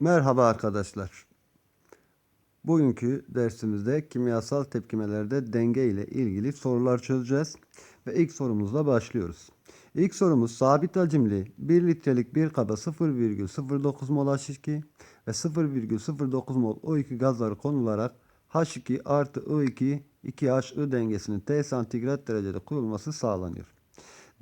Merhaba arkadaşlar. Bugünkü dersimizde kimyasal tepkimelerde denge ile ilgili sorular çözeceğiz. Ve ilk sorumuzla başlıyoruz. İlk sorumuz sabit hacimli 1 litrelik bir kaba 0,09 mol H2 ve 0,09 mol O2 gazları konularak H2 artı I2 2HI dengesinin T santigrat derecede kurulması sağlanıyor.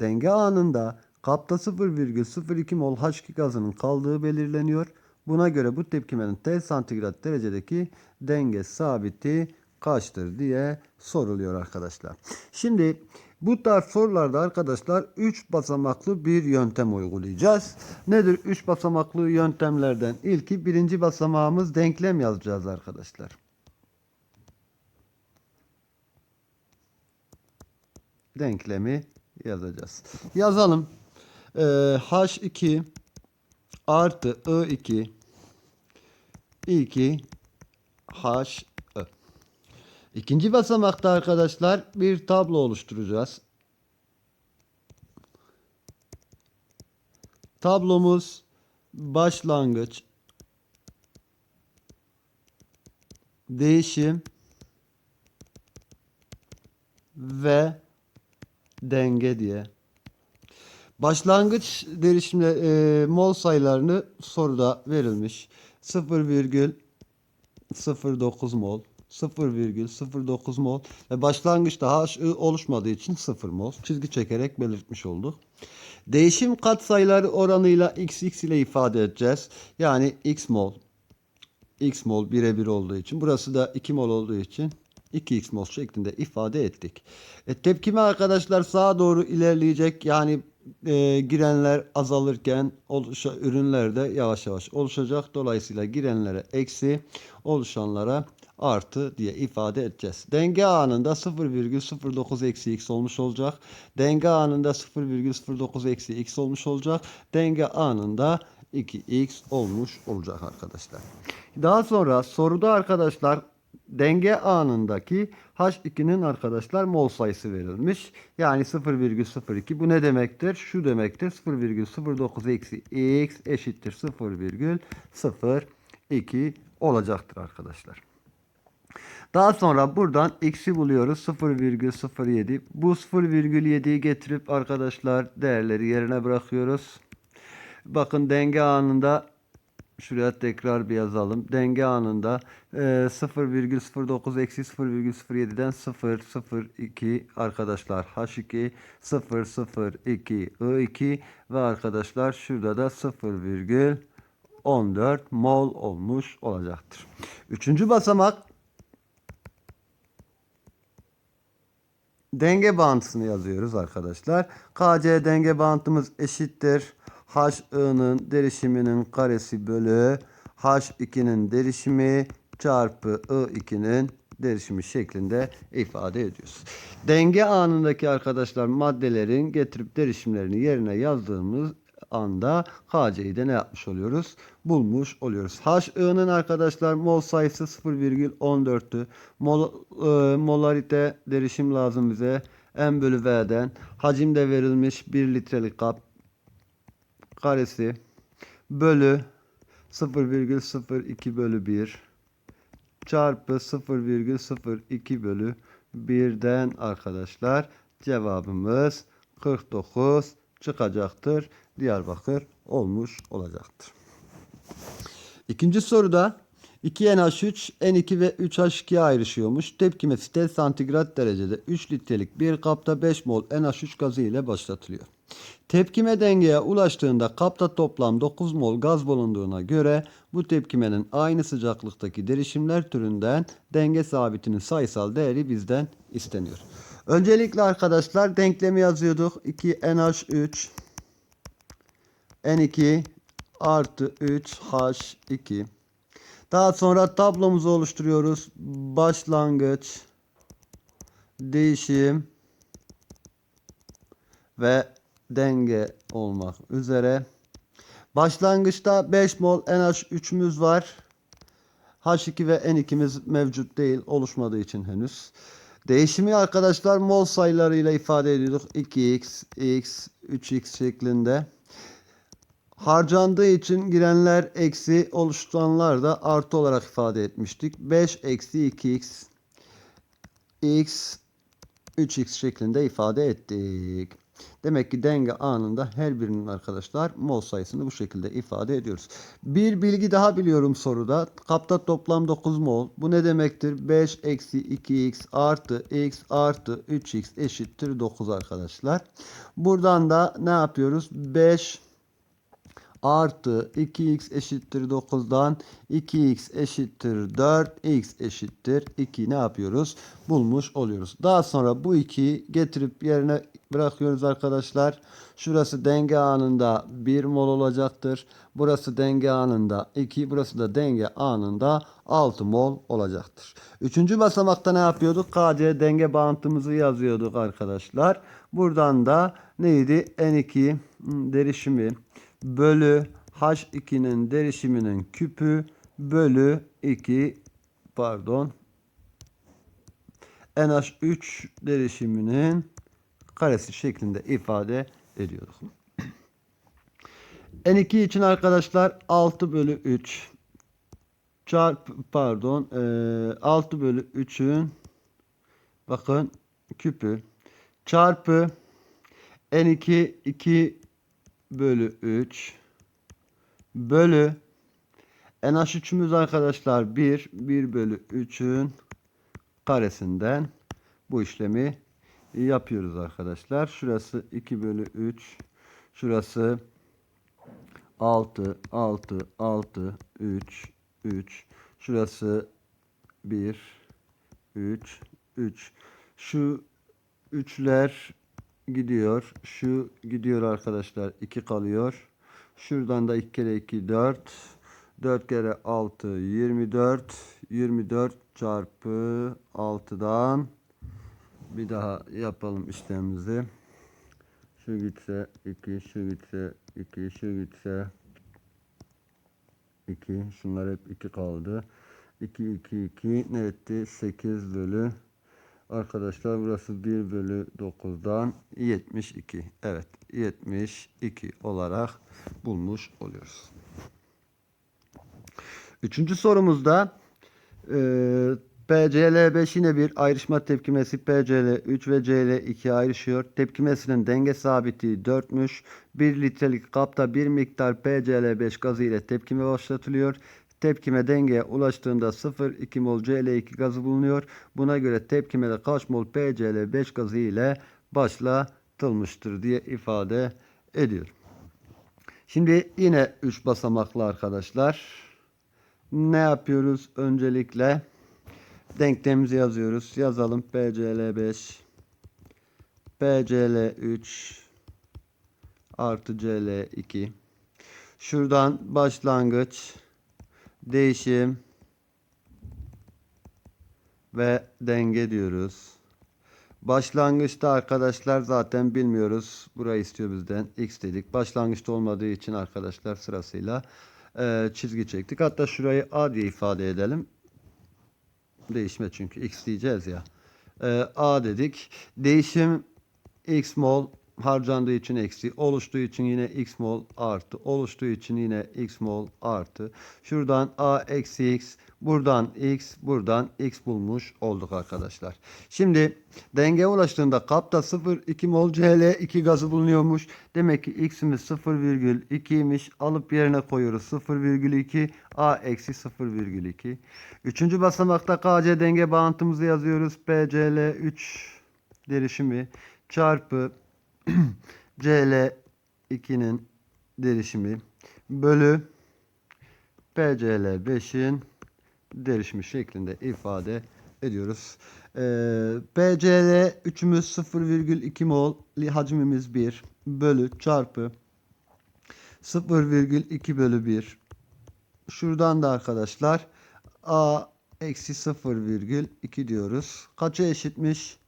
Denge anında kapta 0,02 mol H2 gazının kaldığı belirleniyor. Buna göre bu tepkimenin T santigrat derecedeki denge sabiti kaçtır diye soruluyor arkadaşlar. Şimdi bu tarz sorularda arkadaşlar 3 basamaklı bir yöntem uygulayacağız. Nedir 3 basamaklı yöntemlerden ilki birinci basamağımız denklem yazacağız arkadaşlar. Denklemi yazacağız. Yazalım. Ee, H2 artı I2 2 H I. İkinci basamakta arkadaşlar bir tablo oluşturacağız. Tablomuz başlangıç değişim ve denge diye. Başlangıç değişimle e, mol sayılarını soruda verilmiş. 0,09 mol, 0,09 mol ve başlangıçta HI oluşmadığı için 0 mol. Çizgi çekerek belirtmiş olduk. Değişim katsayıları oranıyla xx ile ifade edeceğiz. Yani x mol, x mol birebir olduğu için. Burası da 2 mol olduğu için 2x mol şeklinde ifade ettik. E, tepkime arkadaşlar sağa doğru ilerleyecek. Yani e, girenler azalırken oluşa, ürünler de yavaş yavaş oluşacak. Dolayısıyla girenlere eksi, oluşanlara artı diye ifade edeceğiz. Denge anında 0,09 eksi x olmuş olacak. Denge anında 0,09 eksi x olmuş olacak. Denge anında 2x olmuş olacak arkadaşlar. Daha sonra soruda arkadaşlar denge anındaki H2'nin arkadaşlar mol sayısı verilmiş. Yani 0,02 bu ne demektir? Şu demektir 0,09 eksi x eşittir 0,02 olacaktır arkadaşlar. Daha sonra buradan x'i buluyoruz 0,07. Bu 0,7'yi getirip arkadaşlar değerleri yerine bırakıyoruz. Bakın denge anında şuraya tekrar bir yazalım. Denge anında e, 0,09 eksi 0,07'den 0,02 arkadaşlar H2 0,02 I2 ve arkadaşlar şurada da 0,14 mol olmuş olacaktır. Üçüncü basamak denge bağıntısını yazıyoruz arkadaşlar. KC denge bağıntımız eşittir. HI'nin derişiminin karesi bölü H2'nin derişimi çarpı I2'nin derişimi şeklinde ifade ediyoruz. Denge anındaki arkadaşlar maddelerin getirip derişimlerini yerine yazdığımız anda KC'yi de ne yapmış oluyoruz? Bulmuş oluyoruz. HI'nin arkadaşlar mol sayısı 0,14'tü. Mol, e, molarite derişim lazım bize. M bölü V'den. Hacim de verilmiş 1 litrelik kap karesi bölü 0,02 bölü 1 çarpı 0,02 bölü 1'den arkadaşlar cevabımız 49 çıkacaktır. Diyarbakır olmuş olacaktır. İkinci soruda 2NH3, N2 ve 3H2'ye ayrışıyormuş. Tepkimesi T santigrat derecede 3 litrelik bir kapta 5 mol NH3 gazı ile başlatılıyor. Tepkime dengeye ulaştığında kapta toplam 9 mol gaz bulunduğuna göre bu tepkimenin aynı sıcaklıktaki derişimler türünden denge sabitinin sayısal değeri bizden isteniyor. Öncelikle arkadaşlar denklemi yazıyorduk. 2NH3 N2 artı 3H2 daha sonra tablomuzu oluşturuyoruz. Başlangıç, değişim ve denge olmak üzere. Başlangıçta 5 mol NH3'ümüz var. H2 ve N2'miz mevcut değil. Oluşmadığı için henüz. Değişimi arkadaşlar mol sayılarıyla ifade ediyorduk. 2x, x, 3x şeklinde. Harcandığı için girenler eksi oluşturanlar da artı olarak ifade etmiştik. 5 eksi 2x x 3x şeklinde ifade ettik. Demek ki denge anında her birinin arkadaşlar mol sayısını bu şekilde ifade ediyoruz. Bir bilgi daha biliyorum soruda. Kapta toplam 9 mol. Bu ne demektir? 5 eksi 2x artı x artı 3x eşittir 9 arkadaşlar. Buradan da ne yapıyoruz? 5 artı 2x eşittir 9'dan 2x eşittir 4 x eşittir 2 ne yapıyoruz? Bulmuş oluyoruz. Daha sonra bu 2'yi getirip yerine bırakıyoruz arkadaşlar. Şurası denge anında 1 mol olacaktır. Burası denge anında 2. Burası da denge anında 6 mol olacaktır. Üçüncü basamakta ne yapıyorduk? KC denge bağıntımızı yazıyorduk arkadaşlar. Buradan da neydi? N2 derişimi bölü H2'nin derişiminin küpü bölü 2 pardon NH3 derişiminin karesi şeklinde ifade ediyorduk. N2 için arkadaşlar 6 bölü 3 çarp pardon e, 6 bölü 3'ün bakın küpü çarpı N2 2 bölü 3 bölü NH3'ümüz arkadaşlar 1 1 bölü 3'ün karesinden bu işlemi yapıyoruz arkadaşlar. Şurası 2 bölü 3 şurası 6 6 6 3 3 şurası 1 3 3 şu üçler gidiyor. Şu gidiyor arkadaşlar. 2 kalıyor. Şuradan da 2 kere 2 4. 4 kere 6 24. 24 çarpı 6'dan bir daha yapalım işlemimizi. Şu gitse 2, şu gitse 2, şu gitse 2. Şunlar hep 2 kaldı. 2, 2, 2 ne etti? 8 bölü Arkadaşlar burası 1 bölü 9'dan 72. Evet 72 olarak bulmuş oluyoruz. Üçüncü sorumuzda e, PCL5 yine bir ayrışma tepkimesi PCL3 ve CL2 ayrışıyor. Tepkimesinin denge sabiti 4'müş. 1 litrelik kapta bir miktar PCL5 gazı ile tepkime başlatılıyor. Tepkime dengeye ulaştığında 0,2 mol Cl2 gazı bulunuyor. Buna göre tepkimede kaç mol PCl5 gazı ile başlatılmıştır diye ifade ediyor. Şimdi yine 3 basamaklı arkadaşlar. Ne yapıyoruz? Öncelikle denklemimizi yazıyoruz. Yazalım PCl5 PCl3 artı Cl2 Şuradan başlangıç değişim ve denge diyoruz. Başlangıçta arkadaşlar zaten bilmiyoruz. Burayı istiyor bizden. X dedik. Başlangıçta olmadığı için arkadaşlar sırasıyla e, çizgi çektik. Hatta şurayı A diye ifade edelim. Değişme çünkü X diyeceğiz ya. E, A dedik. Değişim X mol harcandığı için eksi, oluştuğu için yine x mol artı, oluştuğu için yine x mol artı. Şuradan a eksi x, buradan x, buradan x bulmuş olduk arkadaşlar. Şimdi dengeye ulaştığında kapta 0,2 mol Cl2 gazı bulunuyormuş. Demek ki x'imiz 0,2'ymiş. Alıp yerine koyuyoruz 0,2 a eksi 0,2. Üçüncü basamakta KC denge bağıntımızı yazıyoruz. PCl3 derişimi çarpı CL2'nin derişimi bölü PCL5'in derişimi şeklinde ifade ediyoruz. Ee, PCL 3'ümüz 0,2 mol hacmimiz 1 bölü çarpı 0,2 bölü 1 şuradan da arkadaşlar A eksi 0,2 diyoruz. Kaça eşitmiş?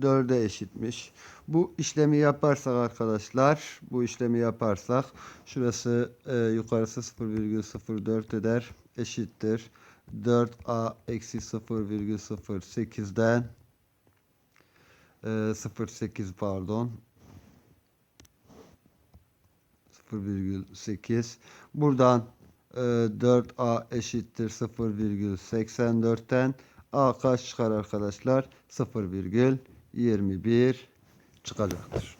4'e eşitmiş. Bu işlemi yaparsak arkadaşlar, bu işlemi yaparsak şurası e, yukarısı 0,04 eder. Eşittir. 4a eksi 0,08'den e, 0,8 pardon 0,8. Buradan e, 4A eşittir 0,84'ten A kaç çıkar arkadaşlar? 0,21 çıkacaktır.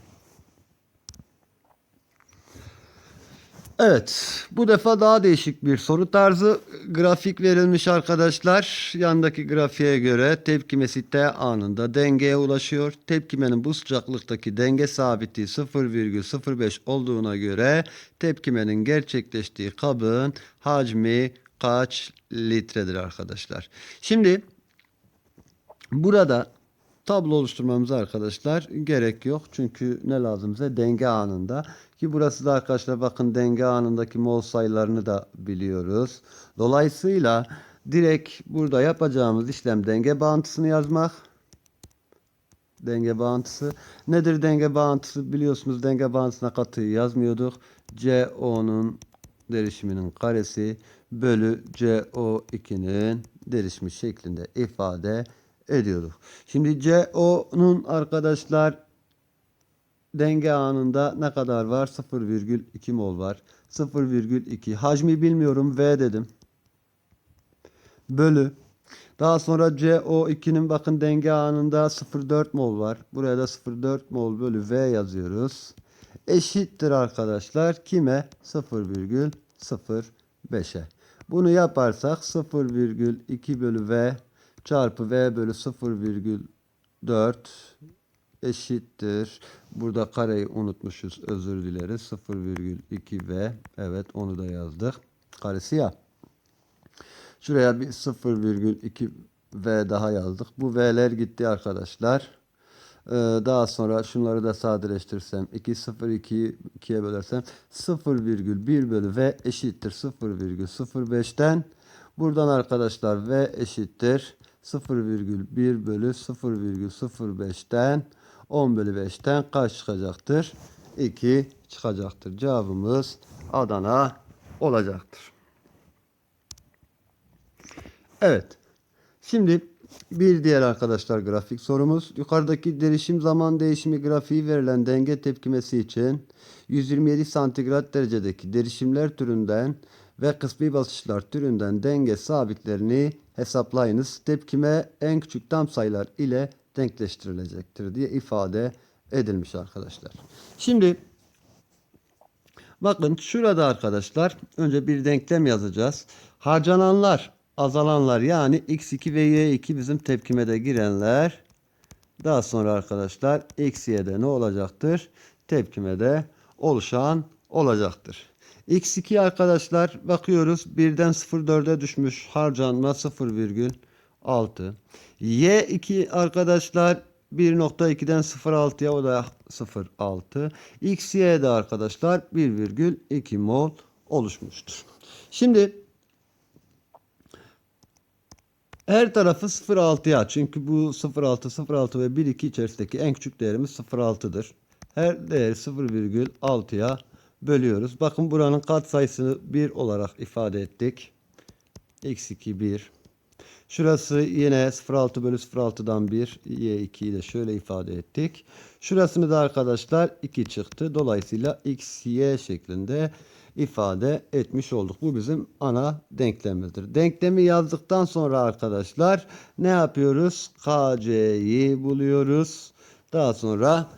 Evet, bu defa daha değişik bir soru tarzı. Grafik verilmiş arkadaşlar. Yandaki grafiğe göre tepkimesi T anında dengeye ulaşıyor. Tepkimenin bu sıcaklıktaki denge sabiti 0,05 olduğuna göre tepkimenin gerçekleştiği kabın hacmi kaç litredir arkadaşlar? Şimdi burada tablo oluşturmamıza arkadaşlar gerek yok. Çünkü ne lazım bize? Denge anında. Ki burası da arkadaşlar bakın denge anındaki mol sayılarını da biliyoruz. Dolayısıyla direkt burada yapacağımız işlem denge bağıntısını yazmak. Denge bağıntısı. Nedir denge bağıntısı? Biliyorsunuz denge bağıntısına katıyı yazmıyorduk. CO'nun derişiminin karesi bölü CO2'nin derişimi şeklinde ifade ediyorduk. Şimdi CO'nun arkadaşlar denge anında ne kadar var? 0,2 mol var. 0,2 hacmi bilmiyorum V dedim. Bölü. Daha sonra CO2'nin bakın denge anında 0,4 mol var. Buraya da 0,4 mol bölü V yazıyoruz. Eşittir arkadaşlar kime? 0,05'e. Bunu yaparsak 0,2 bölü V çarpı V bölü 0,4 eşittir. Burada kareyi unutmuşuz. Özür dileriz. 0,2 V. Evet onu da yazdık. Karesi ya. Şuraya bir 0,2 V daha yazdık. Bu V'ler gitti arkadaşlar. Ee, daha sonra şunları da sadeleştirsem 2 0 2 2'ye bölersem 0,1 bölü V eşittir 0,05'ten buradan arkadaşlar V eşittir 0,1 bölü 0,05'ten 10 bölü 5'ten kaç çıkacaktır? 2 çıkacaktır. Cevabımız Adana olacaktır. Evet. Şimdi bir diğer arkadaşlar grafik sorumuz. Yukarıdaki derişim zaman değişimi grafiği verilen denge tepkimesi için 127 santigrat derecedeki derişimler türünden ve kısmi basınçlar türünden denge sabitlerini hesaplayınız. Tepkime en küçük tam sayılar ile denkleştirilecektir diye ifade edilmiş arkadaşlar. Şimdi bakın şurada arkadaşlar önce bir denklem yazacağız. Harcananlar azalanlar yani x2 ve y2 bizim tepkimede girenler daha sonra arkadaşlar x y'de ne olacaktır? Tepkimede oluşan olacaktır. X2 arkadaşlar bakıyoruz birden 0.4'e düşmüş harcanma 0,6. Y2 arkadaşlar 1.2'den 0.6'ya o da 0.6. XY'de arkadaşlar 1,2 mol oluşmuştur. Şimdi her tarafı 0.6'ya çünkü bu 0.6, 0.6 ve 1.2 içerisindeki en küçük değerimiz 0.6'dır. Her değeri 0,6'ya bölüyoruz. Bakın buranın katsayısını 1 olarak ifade ettik. x2 1. Şurası yine 0,6 bölü 0,6'dan 1. y2'yi de şöyle ifade ettik. Şurasını da arkadaşlar 2 çıktı. Dolayısıyla x, y şeklinde ifade etmiş olduk. Bu bizim ana denklemimizdir. Denklemi yazdıktan sonra arkadaşlar ne yapıyoruz? KC'yi buluyoruz. Daha sonra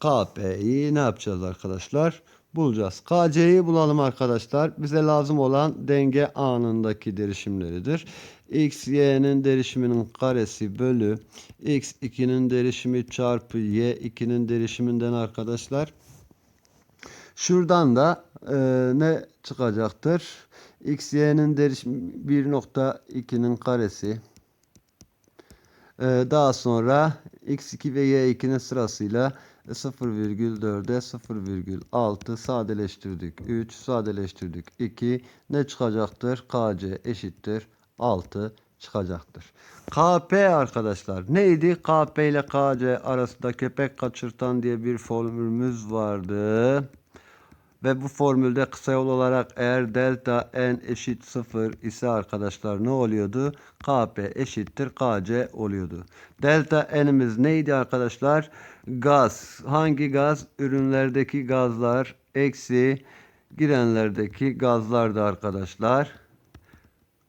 KP'yi ne yapacağız arkadaşlar? Bulacağız. KC'yi bulalım arkadaşlar. Bize lazım olan denge anındaki derişimleridir. X, Y'nin derişiminin karesi bölü X2'nin derişimi çarpı Y2'nin derişiminden arkadaşlar. Şuradan da e, ne çıkacaktır? X, Y'nin derişimi 1.2'nin karesi. E, daha sonra X2 ve Y2'nin sırasıyla 0,4'e 0,6 sadeleştirdik. 3 sadeleştirdik. 2 ne çıkacaktır? KC eşittir 6 çıkacaktır. KP arkadaşlar neydi? KP ile KC arasında köpek kaçırtan diye bir formülümüz vardı. Ve bu formülde kısa yol olarak eğer delta n eşit 0 ise arkadaşlar ne oluyordu? Kp eşittir kc oluyordu. Delta n'imiz neydi arkadaşlar? Gaz. Hangi gaz? Ürünlerdeki gazlar eksi girenlerdeki gazlarda arkadaşlar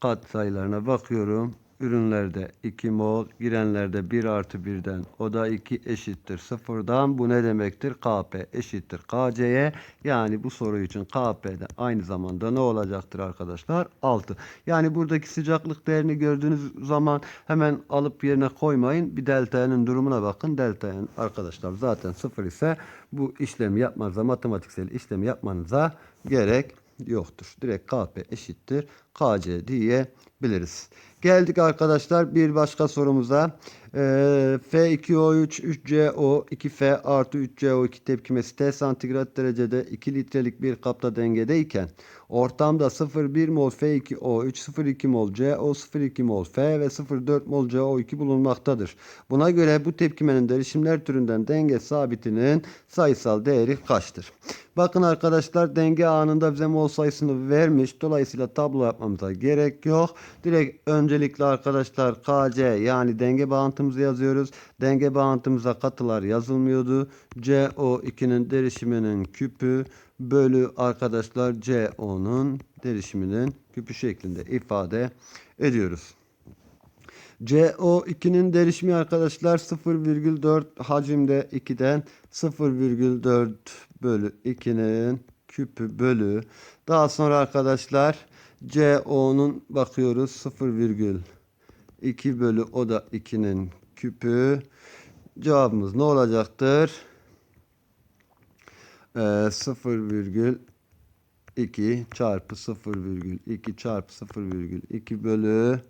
kat sayılarına bakıyorum. Ürünlerde 2 mol, girenlerde 1 artı 1'den o da 2 eşittir 0'dan. Bu ne demektir? Kp eşittir kc'ye. Yani bu soru için kp'de aynı zamanda ne olacaktır arkadaşlar? 6. Yani buradaki sıcaklık değerini gördüğünüz zaman hemen alıp yerine koymayın. Bir delta'nın durumuna bakın. Delta'nın arkadaşlar zaten 0 ise bu işlemi yapmanıza, matematiksel işlemi yapmanıza gerek yoktur. Direkt Kp eşittir Kc diyebiliriz. Geldik arkadaşlar bir başka sorumuza. Ee, F2O3 3CO 2F artı 3CO2 tepkimesi T santigrat derecede 2 litrelik bir kapta dengedeyken ortamda 0,1 mol F2O3, 0,2 mol CO, 0,2 mol F ve 0,4 mol CO2 bulunmaktadır. Buna göre bu tepkimenin derişimler türünden denge sabitinin sayısal değeri kaçtır? Bakın arkadaşlar denge anında bize mol sayısını vermiş. Dolayısıyla tablo yapmamıza gerek yok. Direkt öncelikle arkadaşlar KC yani denge bağıntımızı yazıyoruz. Denge bağıntımıza katılar yazılmıyordu. CO2'nin derişiminin küpü bölü arkadaşlar CO'nun derişiminin küpü şeklinde ifade ediyoruz. CO2'nin derişimi arkadaşlar 0,4 hacimde 2'den 0,4 bölü 2'nin küpü bölü. Daha sonra arkadaşlar CO'nun bakıyoruz 0,2 bölü o da 2'nin küpü. Cevabımız ne olacaktır? Ee, 0,2 çarpı 0,2 çarpı 0,2 bölü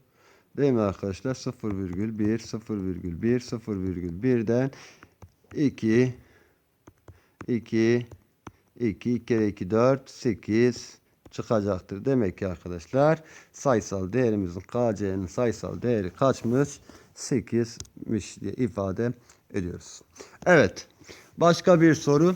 Değil mi arkadaşlar? 0,1 0,1 0,1'den 2 2 2 kere 2 4 8 çıkacaktır. Demek ki arkadaşlar sayısal değerimizin KC'nin sayısal değeri kaçmış? 8'miş diye ifade ediyoruz. Evet. Başka bir soru.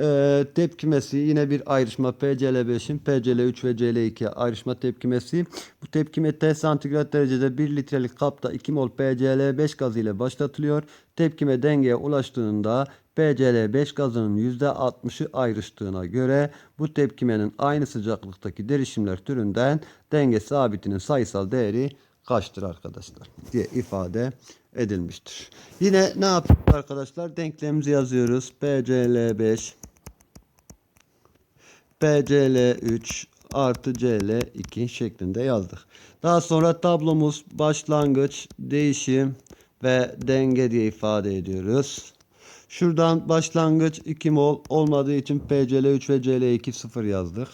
Ee, tepkimesi yine bir ayrışma PCl5'in PCl3 ve Cl2 ayrışma tepkimesi. Bu tepkime T santigrat derecede 1 litrelik kapta 2 mol PCl5 gazı ile başlatılıyor. Tepkime dengeye ulaştığında PCl5 gazının %60'ı ayrıştığına göre bu tepkimenin aynı sıcaklıktaki derişimler türünden denge sabitinin sayısal değeri kaçtır arkadaşlar diye ifade edilmiştir. Yine ne yapıyoruz arkadaşlar? Denklemimizi yazıyoruz. PCl5 PCl3 artı Cl2 şeklinde yazdık. Daha sonra tablomuz başlangıç, değişim ve denge diye ifade ediyoruz. Şuradan başlangıç 2 mol olmadığı için PCl3 ve Cl2 0 yazdık.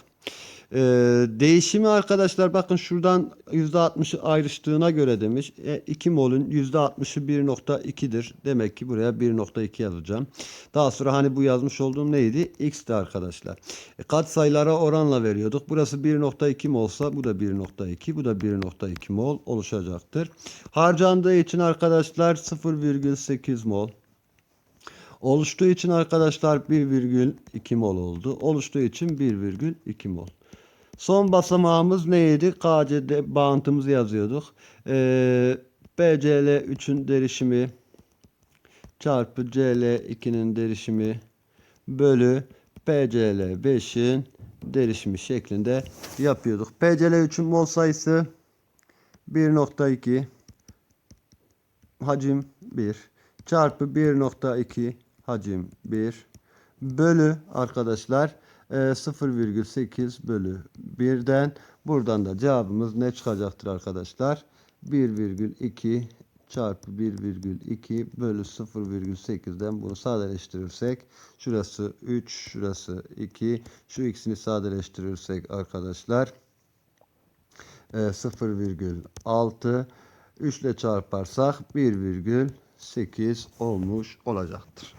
Ee, değişimi arkadaşlar bakın şuradan %60'ı ayrıştığına göre demiş. E, 2 molün %60'ı 1.2'dir. Demek ki buraya 1.2 yazacağım. Daha sonra hani bu yazmış olduğum neydi? X'ti arkadaşlar. E, kat sayılara oranla veriyorduk. Burası 1.2 molsa bu da 1.2 bu da 1.2 mol oluşacaktır. Harcandığı için arkadaşlar 0,8 mol. Oluştuğu için arkadaşlar 1,2 mol oldu. Oluştuğu için 1,2 mol. Son basamağımız neydi? KC'de bağıntımızı yazıyorduk. Ee, BCL3'ün derişimi çarpı CL2'nin derişimi bölü PCL5'in derişimi şeklinde yapıyorduk. PCL3'ün mol sayısı 1.2 hacim 1 çarpı 1.2 hacim 1 bölü arkadaşlar 0,8 bölü 1'den buradan da cevabımız ne çıkacaktır arkadaşlar? 1,2 çarpı 1,2 bölü 0,8'den bunu sadeleştirirsek şurası 3 şurası 2 şu ikisini sadeleştirirsek arkadaşlar 0,6 3 ile çarparsak 1,8 olmuş olacaktır.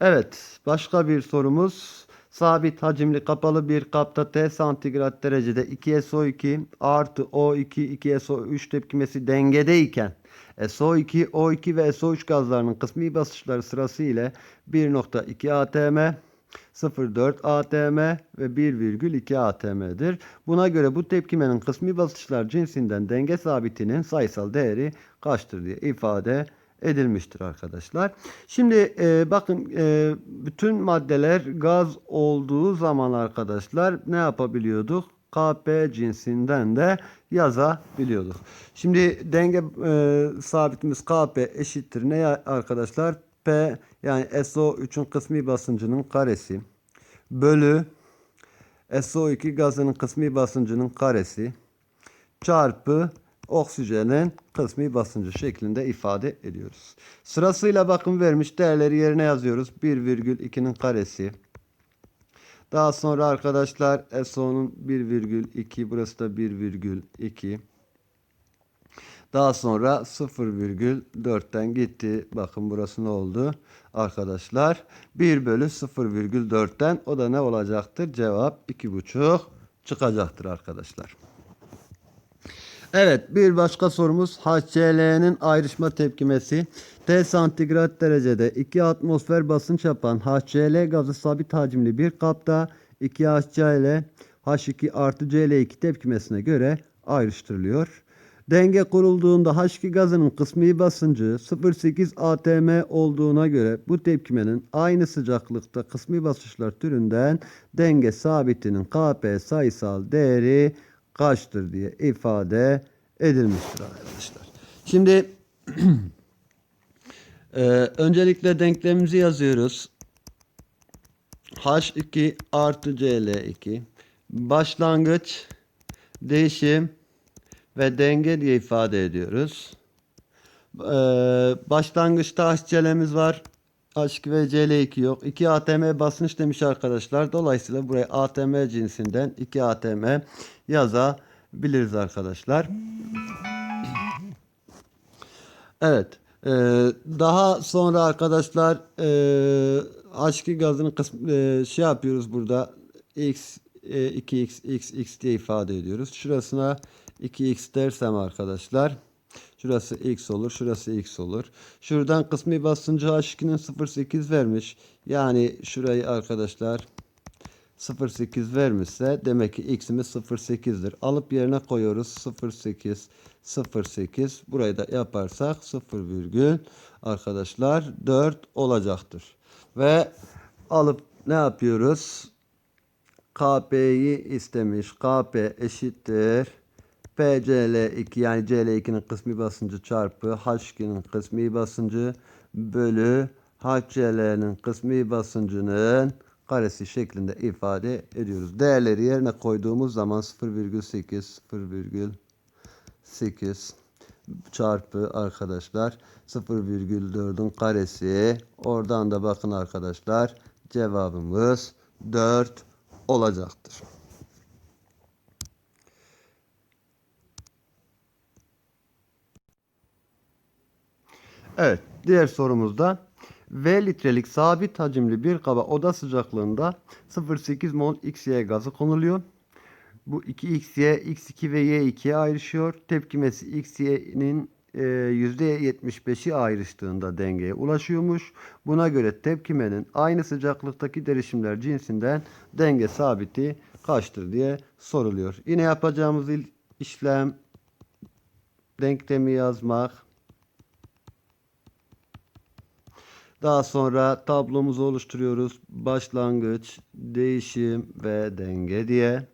Evet başka bir sorumuz sabit hacimli kapalı bir kapta T santigrat derecede 2SO2 artı O2 2SO3 tepkimesi dengedeyken SO2, O2 ve SO3 gazlarının kısmi basınçları sırası ile 1.2 atm, 0.4 atm ve 1,2 atm'dir. Buna göre bu tepkimenin kısmi basınçlar cinsinden denge sabitinin sayısal değeri kaçtır diye ifade edilmiştir arkadaşlar. Şimdi e, bakın e, bütün maddeler gaz olduğu zaman arkadaşlar ne yapabiliyorduk? Kp cinsinden de yazabiliyorduk. Şimdi denge e, sabitimiz Kp eşittir ne arkadaşlar? P yani SO3'ün kısmi basıncının karesi bölü SO2 gazının kısmi basıncının karesi çarpı oksijenin kısmi basıncı şeklinde ifade ediyoruz. Sırasıyla bakın vermiş değerleri yerine yazıyoruz. 1,2'nin karesi. Daha sonra arkadaşlar SO'nun 1,2 burası da 1,2. Daha sonra 0,4'ten gitti. Bakın burası ne oldu? Arkadaşlar 1 bölü 0,4'ten o da ne olacaktır? Cevap 2,5 çıkacaktır arkadaşlar. Evet bir başka sorumuz HCl'nin ayrışma tepkimesi. T santigrat derecede 2 atmosfer basınç yapan HCl gazı sabit hacimli bir kapta 2 HCl H2 artı Cl2 tepkimesine göre ayrıştırılıyor. Denge kurulduğunda H2 gazının kısmi basıncı 0,8 atm olduğuna göre bu tepkimenin aynı sıcaklıkta kısmi basınçlar türünden denge sabitinin Kp sayısal değeri kaçtır diye ifade edilmiştir arkadaşlar. Şimdi e, öncelikle denklemimizi yazıyoruz. H2 artı Cl2 başlangıç değişim ve denge diye ifade ediyoruz. Ee, başlangıçta HCl'miz var. H2 ve Cl2 yok. 2 atm basınç demiş arkadaşlar. Dolayısıyla buraya atm cinsinden 2 atm yazabiliriz arkadaşlar. Evet. Ee, daha sonra arkadaşlar e, H2 gazının kısmı e, şey yapıyoruz burada. X e, 2x x x diye ifade ediyoruz. Şurasına 2x dersem arkadaşlar şurası x olur, şurası x olur. Şuradan kısmi basıncı H2'nin 0.8 vermiş. Yani şurayı arkadaşlar 0.8 vermişse demek ki x'imiz 0.8'dir. Alıp yerine koyuyoruz 0.8 0.8 burayı da yaparsak 0 virgül arkadaşlar 4 olacaktır. Ve alıp ne yapıyoruz? KP'yi istemiş. KP eşittir. PCL2 yani CL2'nin kısmi basıncı çarpı H2'nin kısmi basıncı bölü HCl'nin kısmi basıncının karesi şeklinde ifade ediyoruz. Değerleri yerine koyduğumuz zaman 0,8 0,8 çarpı arkadaşlar 0,4'ün karesi oradan da bakın arkadaşlar cevabımız 4 olacaktır. Evet, diğer sorumuzda V litrelik sabit hacimli bir kaba oda sıcaklığında 0,8 mol XY gazı konuluyor. Bu 2XY, X2 ve Y2'ye ayrışıyor. Tepkimesi XY'nin e, %75'i ayrıştığında dengeye ulaşıyormuş. Buna göre tepkimenin aynı sıcaklıktaki derişimler cinsinden denge sabiti kaçtır diye soruluyor. Yine yapacağımız işlem denklemi yazmak. Daha sonra tablomuzu oluşturuyoruz. Başlangıç, değişim ve denge diye.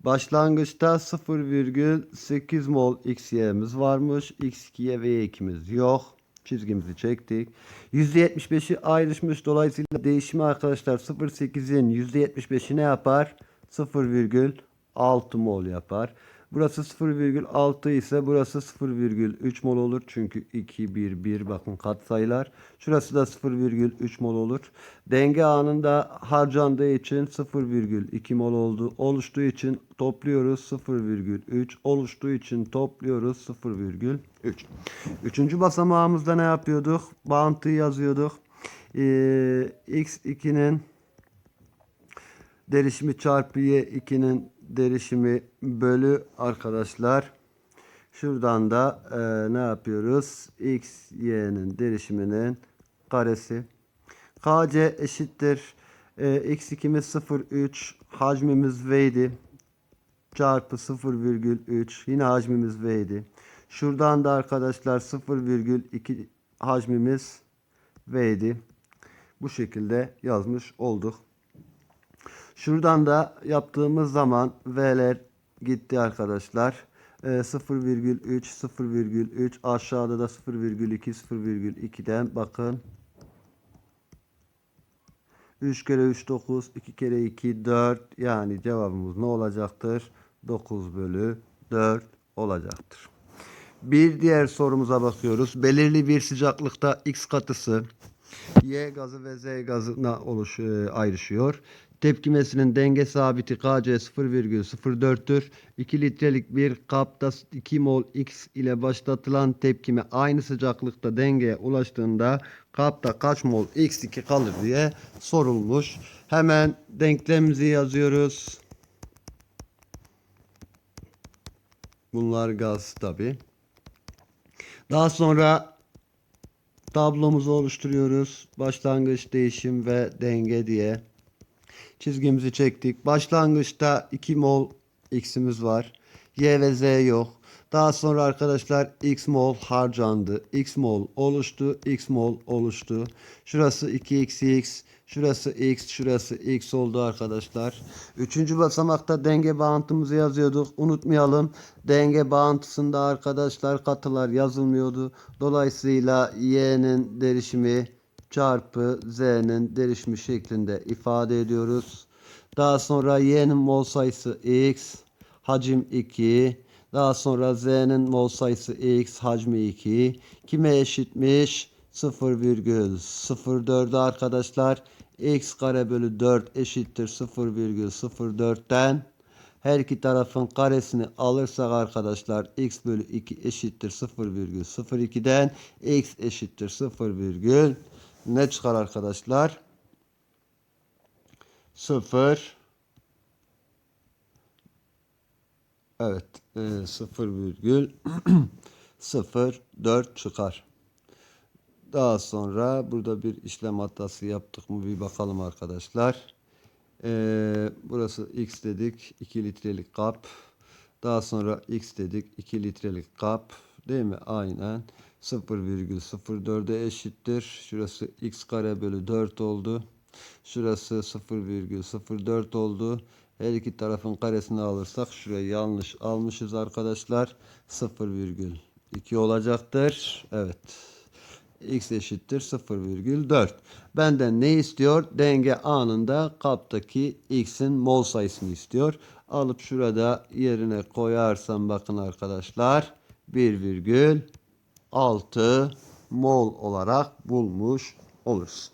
Başlangıçta 0,8 mol XY'miz varmış. X2'ye ve Y2'miz yok. Çizgimizi çektik. %75'i ayrışmış. Dolayısıyla değişimi arkadaşlar 0,8'in %75'i ne yapar? 0,6 mol yapar. Burası 0,6 ise burası 0,3 mol olur. Çünkü 2, 1, 1 bakın katsayılar. Şurası da 0,3 mol olur. Denge anında harcandığı için 0,2 mol oldu. Oluştuğu için topluyoruz 0,3. Oluştuğu için topluyoruz 0,3. Üçüncü basamağımızda ne yapıyorduk? Bağıntıyı yazıyorduk. Ee, x2'nin derişimi çarpı y2'nin derişimi bölü arkadaşlar. Şuradan da e, ne yapıyoruz? x, y'nin derişiminin karesi. kc eşittir. E, x2'miz 0,3 hacmimiz v'ydi. Çarpı 0,3 yine hacmimiz v'ydi. Şuradan da arkadaşlar 0,2 hacmimiz V'ydi. Bu şekilde yazmış olduk. Şuradan da yaptığımız zaman V'ler gitti arkadaşlar. Ee, 0,3 0,3 aşağıda da 0,2 0,2'den bakın 3 kere 3 9 2 kere 2 4 yani cevabımız ne olacaktır? 9 bölü 4 olacaktır. Bir diğer sorumuza bakıyoruz. Belirli bir sıcaklıkta X katısı Y gazı ve Z gazına oluş, e, ayrışıyor. Tepkimesinin denge sabiti Kc 0,04'tür. 2 litrelik bir kapta 2 mol X ile başlatılan tepkime aynı sıcaklıkta dengeye ulaştığında kapta kaç mol X2 kalır diye sorulmuş. Hemen denklemimizi yazıyoruz. Bunlar gaz tabi. Daha sonra tablomuzu oluşturuyoruz. Başlangıç, değişim ve denge diye. Çizgimizi çektik. Başlangıçta 2 mol x'imiz var. Y ve Z yok. Daha sonra arkadaşlar x mol harcandı. x mol oluştu. x mol oluştu. Şurası 2xx. Şurası x. Şurası x oldu arkadaşlar. Üçüncü basamakta denge bağıntımızı yazıyorduk. Unutmayalım. Denge bağıntısında arkadaşlar katılar yazılmıyordu. Dolayısıyla y'nin derişimi çarpı z'nin derişimi şeklinde ifade ediyoruz. Daha sonra y'nin mol sayısı x, hacim 2. Daha sonra z'nin mol sayısı x, hacmi 2. Kime eşitmiş? 0,04'e arkadaşlar. x kare bölü 4 eşittir 0,04'ten. Her iki tarafın karesini alırsak arkadaşlar x bölü 2 eşittir 0,02'den x eşittir 0, ne çıkar arkadaşlar? 0 Evet e, 0,04 çıkar. Daha sonra burada bir işlem hatası yaptık mı bir bakalım arkadaşlar. Ee, burası x dedik 2 litrelik kap. Daha sonra x dedik 2 litrelik kap. Değil mi? Aynen. 0,04'e eşittir. Şurası x kare bölü 4 oldu. Şurası 0,04 oldu. Her iki tarafın karesini alırsak şurayı yanlış almışız arkadaşlar. 0,2 olacaktır. Evet x eşittir 0,4. Benden ne istiyor? Denge anında kaptaki x'in mol sayısını istiyor. Alıp şurada yerine koyarsam bakın arkadaşlar 1,6 mol olarak bulmuş oluruz.